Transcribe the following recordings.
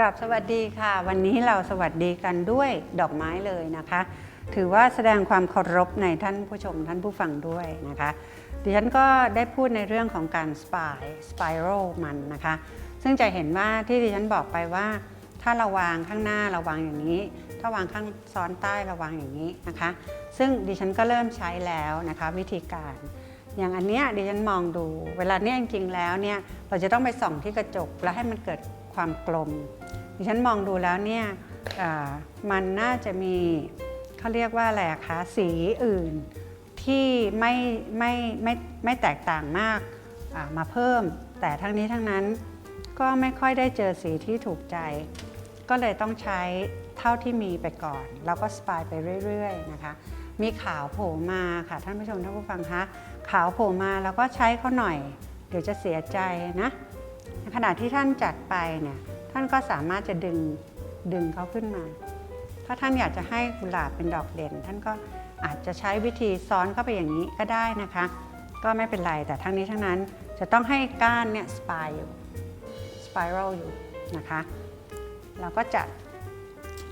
กราบสวัสดีค่ะ วันนี้เราสวัสดีกันด้วยดอกไม้เลยนะคะ ถือว่าแสดงความเคารพในท่านผู้ชมท่านผู้ฟังด้วยนะคะดิฉันก็ได้พูดในเรื่องของการสปายสไปรัลมันนะคะ ซึ่งจะเห็นว่าที่ดิฉันบอกไปว่า ถ้าเราวางข้างหน้าเราวางอย่างนี้ ถ้าวางข้างซ้อนใต้เราวางอย่างนี้นะคะ ซึ่งดิฉันก็เริ่มใช้แล้วนะคะ วิธีการอย่างอันเนี้ยดิฉันมองดู เวลาเนี้ยจริงๆแล้วเนี่ยเราจะต้องไปส่องที่กระจกแล้วให้มันเกิด ความกลม ดิฉันมองดูแล้วเนี่ยมันน่าจะมีเขาเรียกว่าอะไรคะสีอื่นที่ไม่ไม่ไม่ไม่แตกต่างมากมาเพิ่ม แต่ทั้งนี้ทั้งนั้นก็ไม่ค่อยได้เจอสีที่ถูกใจ ก็เลยต้องใช้เท่าที่มีไปก่อน แล้วก็สปายไปเรื่อยๆนะคะ มีขาวโผล่มาค่ะท่านผู้ชมท่านผู้ฟังคะขาวโผล่มาแล้วก็ใช้เขาหน่อย เดี๋ยวจะเสียใจนะ ขณะที่ท่านจัดไปเนี่ยท่านก็สามารถจะดึงดึงเขาขึ้นมา ถ้าท่านอยากจะให้กุหลาบเป็นดอกเด่น ท่านก็อาจจะใช้วิธีซ้อนเข้าไปอย่างนี้ก็ได้นะคะ ก็ไม่เป็นไรแต่ทั้งนี้ทั้งนั้นจะต้องให้ก้านเนี่ยสปายอยู่สไปรัลอยู่นะคะ เราก็จัด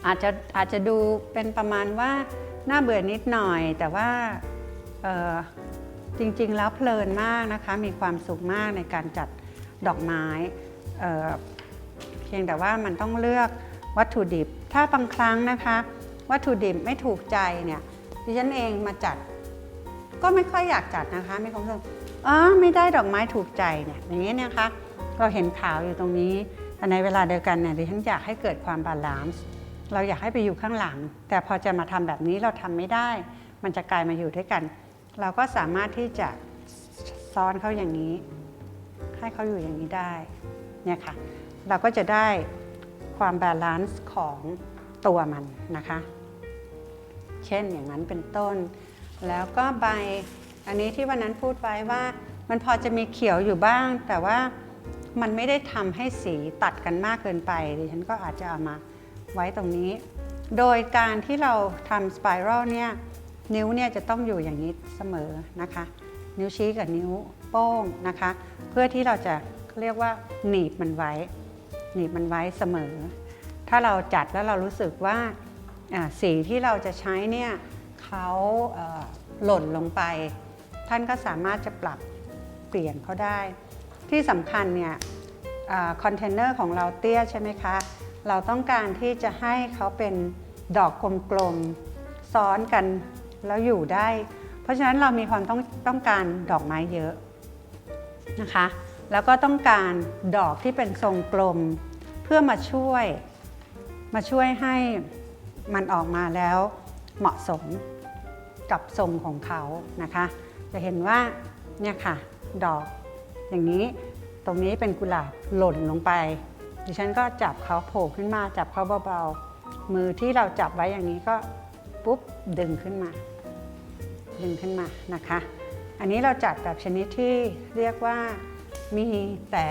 อาจจะอาจจะดูเป็นประมาณว่าน่าเบื่อนิดหน่อย แต่ว่าจริงๆแล้วเพลินมากนะคะ มีความสุขมากในการจัด ดอกไม้เเพียงแต่ว่ามันต้องเลือกวัตถุดิบ ถ้าบางครั้งนะคะ วัตถุดิบไม่ถูกใจเนี่ยดิฉันเองมาจัด ก็ไม่ค่อยอยากจัดนะคะมีความรู้สึกอ๋อไม่ได้ดอกไม้ถูกใจเนี่ยอย่างนี้ยนะคะ เราเห็นขาวอยู่ตรงนี้แต่ในเวลาเดียวกันเนี่ยดิฉันอยากให้เกิดความบาลานซ์เราอยากให้ไปอยู่ข้างหลัง แต่พอจะมาทำแบบนี้เราทำไม่ได้ มันจะกลายมาอยู่ด้วยกัน เราก็สามารถที่จะซ้อนเข้าอย่างนี้ ให้เขาอยู่อย่างนี้ได้เนี่ยค่ะเราก็จะได้ความบาลานซ์ของตัวมันนะคะ เช่นอย่างนั้นเป็นต้น แล้วก็ใบอันนี้ที่วันนั้นพูดไว้ว่ามันพอจะมีเขียวอยู่บ้าง แต่ว่ามันไม่ได้ทำให้สีตัดกันมากเกินไปดิฉันก็อาจจะเอามาไว้ตรงนี้ โดยการที่เราทำสไปรัลเนี่ยนิ้วเนี่ยจะต้องอยู่อย่างนี้เสมอนะคะ นิ้วชี้กับนิ้ว โป้งนะคะ เพื่อที่เราจะเรียกว่าหนีบมันไว้ หนีบมันไว้เสมอ ถ้าเราจัดแล้วเรารู้สึกว่าสีที่เราจะใช้เนี่ยเขาเหล่นลงไป ท่านก็สามารถจะปรับเปลี่ยนเขาได้ ที่สำคัญเนี่ยคอนเทนเนอร์ของเราเตี้ยใช่ไหมคะ เราต้องการที่จะให้เขาเป็นดอกกลมๆซ้อนกันแล้วอยู่ได้ เพราะฉะนั้นเรามีความต้องต้องการดอกไม้เยอะ นะคะ แล้วก็ต้องการดอกที่เป็นทรงกลม เพื่อมาช่วย มาช่วยให้มันออกมาแล้วเหมาะสมกับทรงของเขานะคะ จะเห็นว่าเนี่ยค่ะดอกอย่างนี้ตรงนี้เป็นกุหลาบหล่นลงไป ดิฉันก็จับเขาโผล่ขึ้นมาจับเขาเบาๆ มือที่เราจับไว้อย่างนี้ก็ปุ๊บดึงขึ้นมา ดึงขึ้นมานะคะ อันนี้เราจัดแบบชนิดที่เรียกว่ามีแต่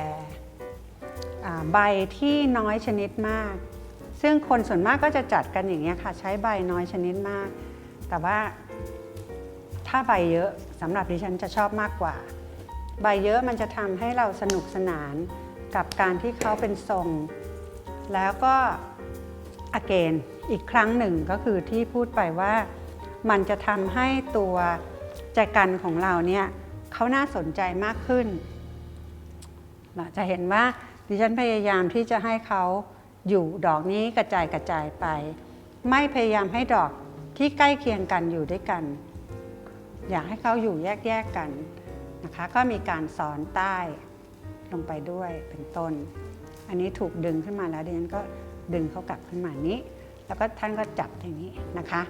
ใบที่น้อยชนิดมาก ซึ่งคนส่วนมากก็จะจัดกันอย่างนี้ค่ะ ใช้ใบน้อยชนิดมาก แต่ว่าถ้าใบเยอะสำหรับดิฉันจะชอบมากกว่า ใบเยอะมันจะทำให้เราสนุกสนานกับการที่เขาเป็นทรง แล้วก็อเกนอีกครั้งหนึ่งก็คือที่พูดไปว่ามันจะทำให้ตัว จกันของเราเนี่ยเขาน่าสนใจมากขึ้น จะเห็นว่าดิฉันพยายามที่จะให้เขาอยู่ดอกนี้กระจายกระจายไป ไม่พยายามให้ดอกที่ใกล้เคียงกันอยู่ด้วยกัน อยากให้เขาอยู่แยกๆกันนะคะ ก็มีการสอนใต้ลงไปด้วยเป็นต้น อันนี้ถูกดึงขึ้นมาแล้วดิฉันก็ดึงเขากลับขึ้นมานี้ แล้วก็ท่านก็จับอย่างนี้นะคะ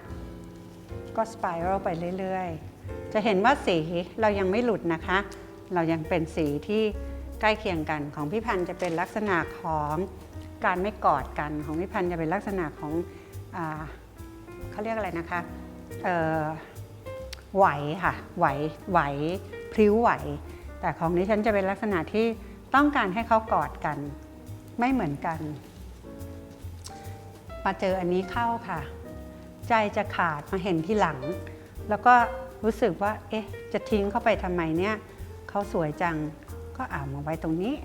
ก็สไปรัลไปเรื่อย ๆ จะเห็นว่าสีเรายังไม่หลุดนะคะ เรายังเป็นสีที่ใกล้เคียงกันของพี่พันธ์จะเป็นลักษณะของการไม่กอดกันของพี่พันธ์จะเป็นลักษณะของอเขาเรียกอะไรนะคะไหวค่ะไหวไหวพริ้วไหว แต่ของนี้ฉันจะเป็นลักษณะที่ต้องการให้เขากอดกัน ไม่เหมือนกันมาเจออันนี้เข้าค่ะ ใจจะขาดมาเห็นที่หลัง แล้วก็ รู้สึกว่า เอ๊ะ จะทิ้งเข้าไปทำไมเนี่ยเขาสวยจัง ก็เอามาไว้ตรงนี้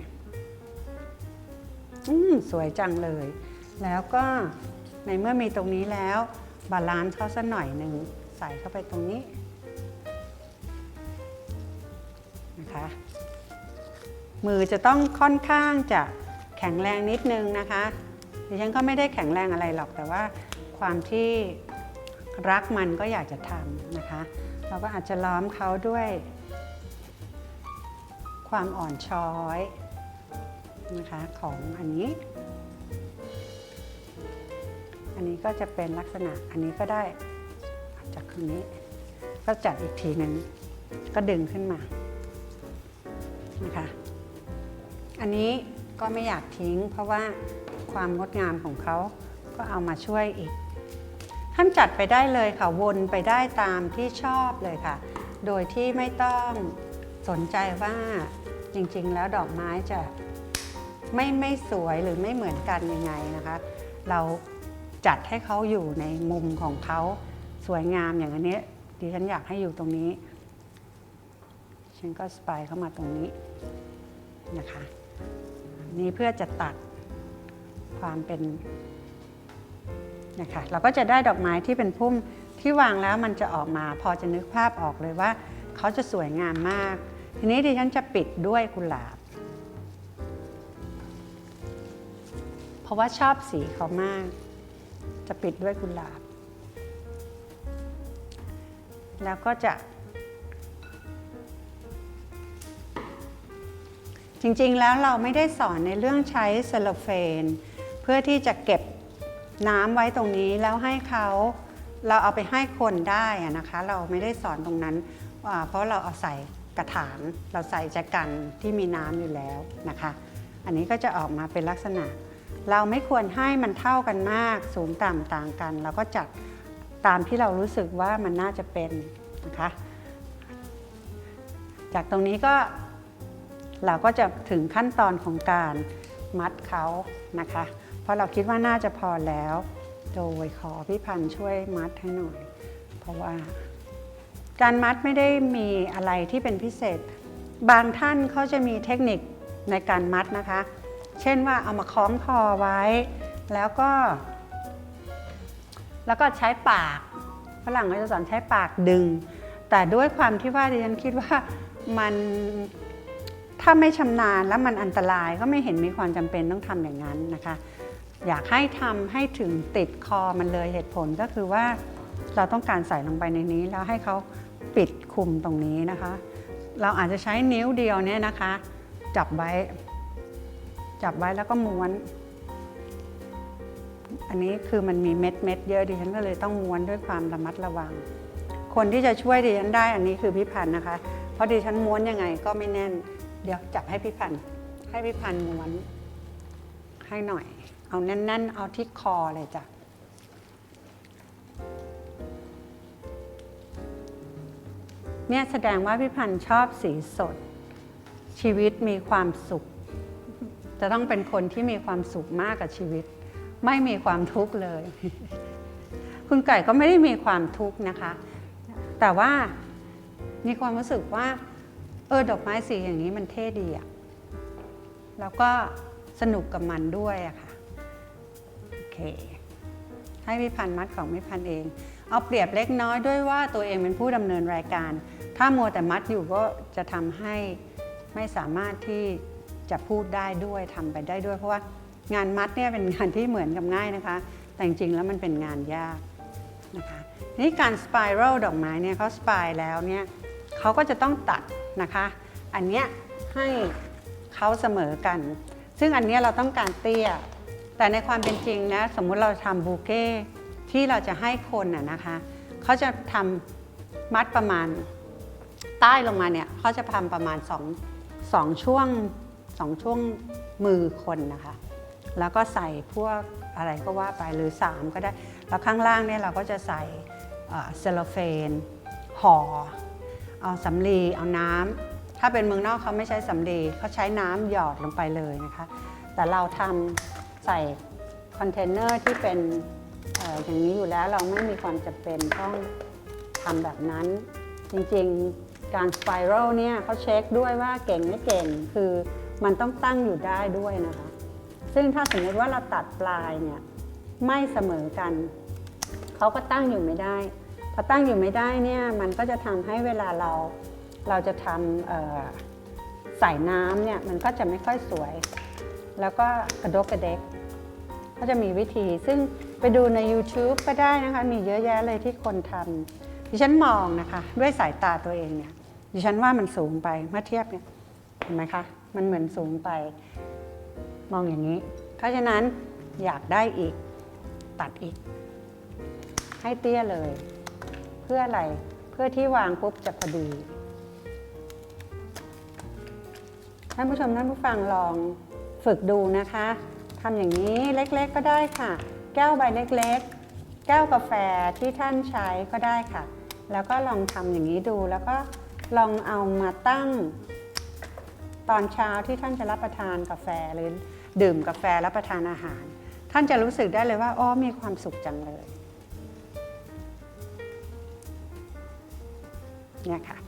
อืมสวยจังเลย แล้วก็ในเมื่อมีตรงนี้แล้ว บาลานซ์เขาสักหน่อยหนึ่งใส่เข้าไปตรงนี้นะคะมือจะต้องค่อนข้างจะแข็งแรงนิดนึงนะคะดิฉันก็ไม่ได้แข็งแรงอะไรหรอกแต่ว่าความที่รักมันก็อยากจะทำนะคะ เราก็อาจจะล้อมเขาด้วย ความอ่อนช้อยนะคะของอันนี้ อันนี้ก็จะเป็นลักษณะอันนี้ก็ได้จากตรงนี้ ก็จัดอีกทีหนึ่งก็ดึงขึ้นมานะคะอันนี้ก็ไม่อยากทิ้งเพราะว่าความงดงามของเขาก็เอามาช่วยอีก ท่านจัดไปได้เลยค่ะ วนไปได้ตามที่ชอบเลยค่ะ โดยที่ไม่ต้องสนใจว่าจริงๆ แล้วดอกไม้จะไม่ไม่สวยหรือไม่เหมือนกันยังไงนะคะ เราจัดให้เขาอยู่ในมุมของเขาสวยงามอย่างอันนี้ดิฉันอยากให้อยู่ตรงนี้ ฉันก็สปายเข้ามาตรงนี้นะคะ นี่เพื่อจะตัดความเป็น นะคะเราก็จะได้ดอกไม้ที่เป็นพุ่มที่วางแล้วมันจะออกมาพอจะนึกภาพออกเลยว่า เขาจะสวยงามมาก ทีนี้ดิฉันจะปิดด้วยกุหลาบ เพราะว่าชอบสีเขามาก จะปิดด้วยกุหลาบ แล้วก็จะ จริงๆแล้วเราไม่ได้สอนในเรื่องใช้เซลโลเฟน เพื่อที่จะเก็บ น้ำไว้ตรงนี้แล้วให้เขาเราเอาไปให้คนได้นะคะ เราไม่ได้สอนตรงนั้น เพราะเราเอาใส่กระถางเราใส่แจกันที่มีน้ำอยู่แล้วนะคะ อันนี้ก็จะออกมาเป็นลักษณะ เราไม่ควรให้มันเท่ากันมาก สูงต่ำต่างกัน เราก็จัดตามที่เรารู้สึกว่ามันน่าจะเป็นนะคะ จากตรงนี้ก็เราก็จะถึงขั้นตอนของการมัดเขานะคะ เพราะเราคิดว่าน่าจะพอแล้ว โดยขอพี่พันธ์ช่วยมัดให้หน่อย เพราะว่า การมัดไม่ได้มีอะไรที่เป็นพิเศษ บางท่านเขาจะมีเทคนิคในการมัดนะคะ เช่นว่าเอามาคล้องคอไว้ แล้วก็ แล้วก็ใช้ปากฝรั่งก็จะสอนใช้ปากดึง แต่ด้วยความที่ว่าดิฉันคิดว่ามันถ้าไม่ชำนาญแล้วมันอันตรายก็ไม่เห็นมีความจำเป็นต้องทำอย่างนั้นนะคะ อยากให้ทำให้ถึงติดคอมันเลยเหตุผลก็คือว่าเราต้องการใส่ลงไปในนี้ แล้วให้เขาปิดคุมตรงนี้นะคะ เราอาจจะใช้นิ้วเดียวเนี่ยนะคะ จับไว้ จับไว้แล้วก็ม้วน อันนี้คือมันมีเม็ดเม็ดเยอะดิฉันก็เลยต้องม้วนด้วยความระมัดระวัง คนที่จะช่วยดิฉันได้อันนี้คือพี่พันธ์นะคะ เพราะดิฉันม้วนยังไงก็ไม่แน่น เดี๋ยวจับให้พี่พันธ์ให้พี่พันธ์ม้วนให้หน่อย เอาแน่น ๆ เอาที่คอเลยจ้ะเนี่ยแสดงว่าพี่พันธ์ชอบสีสด ชีวิตมีความสุข จะต้องเป็นคนที่มีความสุขมากกับชีวิต ไม่มีความทุกข์เลย คุณไก่ก็ไม่ได้มีความทุกข์นะคะ แต่ว่ามีความรู้สึกว่า เออดอกไม้สีอย่างนี้มันเท่ดีอะแล้วก็สนุกกับมันด้วยอะค่ะ ให้พี่พันธ์มัดของพี่พันธ์เอง เอาเปรียบเล็กน้อยด้วยว่าตัวเองเป็นผู้ดำเนินรายการ ถ้ามัวแต่มัดอยู่ก็จะทำให้ไม่สามารถที่จะพูดได้ด้วยทำไปได้ด้วย เพราะว่างานมัดเนี่ยเป็นงานที่เหมือนกับง่ายนะคะ แต่จริงๆแล้วมันเป็นงานยากนะคะนี่การสไปรัลดอกไม้เนี่ยเขาสไปแล้วเนี่ยเขาก็จะต้องตัดนะคะ อันเนี้ยให้เขาเสมอกัน ซึ่งอันเนี้ยเราต้องการเตี้ย แต่ในความเป็นจริงนะสมมุติเราทำบูเก้ที่เราจะให้คนน่ะนะคะเขาจะทำมัดประมาณใต้ลงมาเนี่ยเขาจะทำประมาณสองสองช่วงสองช่วงมือคนนะคะ แล้วก็ใส่พวกอะไรก็ว่าไปหรือ 3 ก็ได้ แล้วข้างล่างเนี่ยเราก็จะใส่เซลโลเฟนห่อเอาสำลีเอาน้ำถ้าเป็นเมืองนอกเขาไม่ใช้สำลีเขาใช้น้ำหยอดลงไปเลยนะคะ แต่เราทำ ใส่คอนเทนเนอร์ที่เป็นออย่างนี้อยู่แล้วเราไม่มีความจำเป็นต้องทำแบบนั้น จริงๆการสไปรัลเนี่ยเขาเช็คด้วยว่าเก่งไม่เก่ง คือมันต้องตั้งอยู่ได้ด้วยนะคะ ซึ่งถ้าสมมติว่าเราตัดปลายเนี่ยไม่เสมอกัน เขาก็ตั้งอยู่ไม่ได้พอตั้งอยู่ไม่ได้เนี่ยมันก็จะทำให้เวลาเราเราจะทำใส่น้ำเนี่ยมันก็จะไม่ค่อยสวย แล้วก็กระดกกระเดกก็จะมีวิธีซึ่งไปดูใน YouTube ก็ได้นะคะ มีเยอะแยะเลยที่คนทำดิฉันมองนะคะ ด้วยสายตาตัวเองเนี่ยดิฉันว่ามันสูงไปเมื่อเทียบเนี่ยเห็นไหมคะ มันเหมือนสูงไป มองอย่างนี้ เพราะฉะนั้นอยากได้อีกตัดอีก ให้เตี้ยเลย เพื่ออะไรเพื่อที่วางปุ๊บจะพอดีท่านผู้ชมท่านผู้ฟังลอง ฝึกดูนะคะทำอย่างนี้เล็กๆก็ได้ค่ะ แก้วใบเล็กๆ แก้วกาแฟที่ท่านใช้ก็ได้ค่ะ แล้วก็ลองทำอย่างนี้ดูแล้วก็ลองเอามาตั้ง ตอนเช้าที่ท่านจะรับประทานกาแฟหรือดื่มกาแฟรับประทานอาหาร ท่านจะรู้สึกได้เลยว่าอ๋อมีความสุขจังเลยเนี่ยค่ะ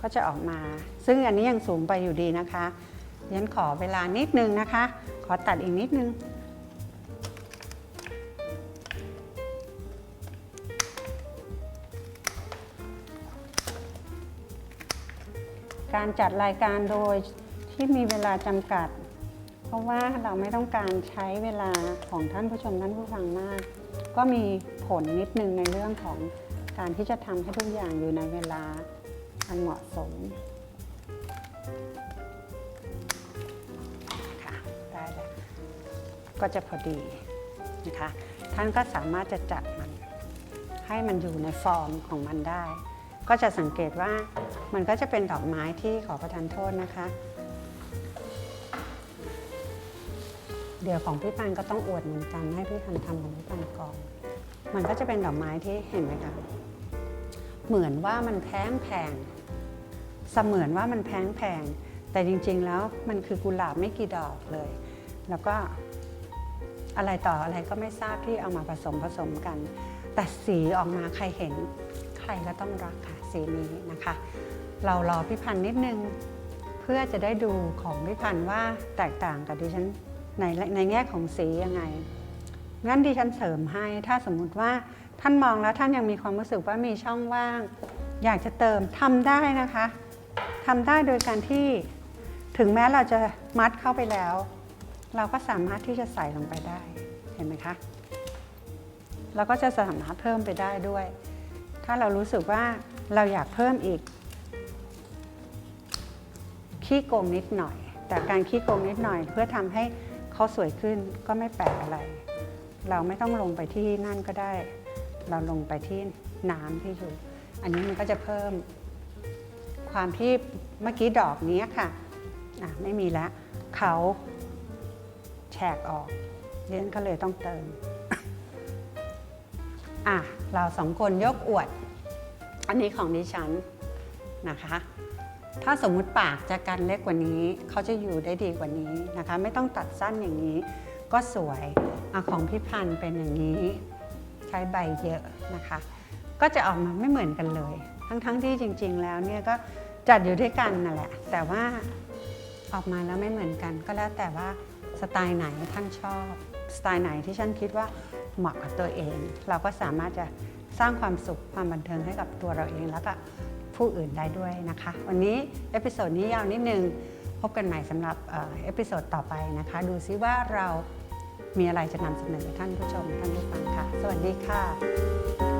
ก็จะออกมา ซึ่งอันนี้ยังสูงไปอยู่ดีนะคะ ยันขอเวลานิดนึงนะคะ ขอตัดอีกนิดนึง การจัดรายการโดยที่มีเวลาจำกัด เพราะว่าเราไม่ต้องการใช้เวลาของท่านผู้ชมท่านผู้ฟังมาก ก็มีผลนิดนึงในเรื่องของการที่จะทำให้ทุกอย่างอยู่ในเวลาอันเหมาะสม ก็จะพอดีนะคะท่านก็สามารถจะจัดมัน ให้มันอยู่ในฟอร์มของมันได้ ก็จะสังเกตว่ามันก็จะเป็นดอกไม้ที่ขอประทานโทษนะคะ เดี๋ยวของพี่ปันก็ต้องอวดเหมือนกันให้พี่ปันทำของพี่ปันก่อนมันก็จะเป็นดอกไม้ที่เห็นไหมคะเหมือนว่ามันแพงแพงเสมือนว่ามันแพงแพงแต่จริงๆแล้วมันคือกุหลาบไม่กี่ดอกเลย แล้วก็ อะไรต่ออะไรก็ไม่ทราบที่เอามาผสมผสมกัน แต่สีออกมาใครเห็นใครก็ต้องรักค่ะสีนี้นะคะ เรารอพี่พันธ์นิดนึงเพื่อจะได้ดูของพี่พันธ์ว่าแตกต่างกับดิฉันในในแง่ของสียังไงงั้นดิฉันเสริมให้ถ้าสมมุติว่าท่านมองแล้วท่านยังมีความรู้สึกว่ามีช่องว่าง อยากจะเติมทำได้นะคะทำได้โดยการที่ถึงแม้เราจะมัดเข้าไปแล้ว เราก็สามารถที่จะใส่ลงไปได้ เห็นไหมคะ เราก็จะสามารถเพิ่มไปได้ด้วย ถ้าเรารู้สึกว่าเราอยากเพิ่มอีก ขี้โกงนิดหน่อย แต่การขี้โกงนิดหน่อย เพื่อทำให้เขาสวยขึ้นก็ไม่แปลกอะไร เราไม่ต้องลงไปที่นั่นก็ได้ เราลงไปที่น้ำที่อยู่ อันนี้มันก็จะเพิ่ม ความที่เมื่อกี้ดอกนี้ค่ะะไม่มีแล้วเขา แฉกออกเดนก็เลยต้องเติม อะ เราสองคนยกอวด อันนี้ของดิฉันนะคะ ถ้าสมมุติปากจะกันเล็กกว่านี้ เขาจะอยู่ได้ดีกว่านี้นะคะ ไม่ต้องตัดสั้นอย่างนี้ ก็สวยอของพี่พันธ์เป็นอย่างนี้ ใช้ใบเยอะนะคะ ก็จะออกมาไม่เหมือนกันเลย ทั้งๆทที่จริง ๆ แล้วเนี่ยก็จัดอยู่ด้วยกันนั่นแหละ แต่ว่าออกมาแล้วไม่เหมือนกัน ก็แล้วแต่ว่า สไตล์ไหนท่านชอบ สไตล์ไหนที่ฉันคิดว่าเหมาะกับตัวเอง เราก็สามารถจะสร้างความสุขความบันเทิงให้กับตัวเราเองแล้วก็ผู้อื่นได้ด้วยนะคะ วันนี้เอพิโซดนี้ยาวนิดนึง พบกันใหม่สำหรับเอพิโซดต่อไปนะคะ ดูซิว่าเรามีอะไรจะนำเสนอท่านผู้ชมท่านผู้ฟังค่ะ สวัสดีค่ะ